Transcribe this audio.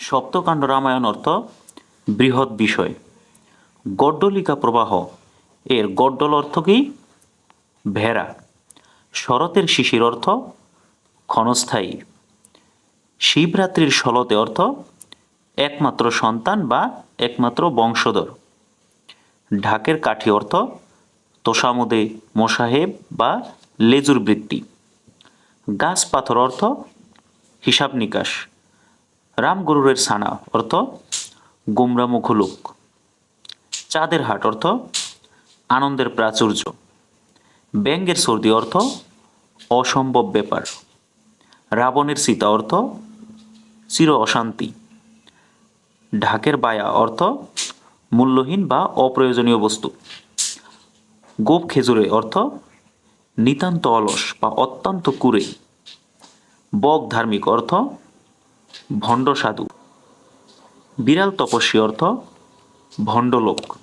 সপ্তকাণ্ড রামায়ণ অর্থ বৃহৎ বিষয়। গড্ডলিকা প্রবাহ, এর গড্ডল অর্থ কি? ভেড়া। শরতের শিশির অর্থ ক্ষণস্থায়ী। শিবরাত্রির ষোলোতে অর্থ একমাত্র সন্তান বা একমাত্র বংশধর। ঢাকের কাঠি অর্থ তোষামুদে মোসাহেব বা লেজুর বৃত্তি। গাছ পাথর অর্থ হিসাব নিকাশ। রাম গরুরের সানা, অর্থ গুমরা মুখুলুক চাঁদের হাট, অর্থ আনন্দের প্রাচুর্য। ব্যঙ্গের সর্দি, অর্থ অসম্ভব ব্যাপার। রাবণের সীতা, অর্থ চির অশান্তি। ঢাকের বায়া, অর্থ মূল্যহীন বা অপ্রয়োজনীয় বস্তু। গোপ খেজুরে, অর্থ নিতান্ত অলস বা অত্যন্ত কুরে বক ধার্মিক, অর্থ ভণ্ড সাধু। বিড়াল তপস্বী অর্থ ভণ্ডলোক।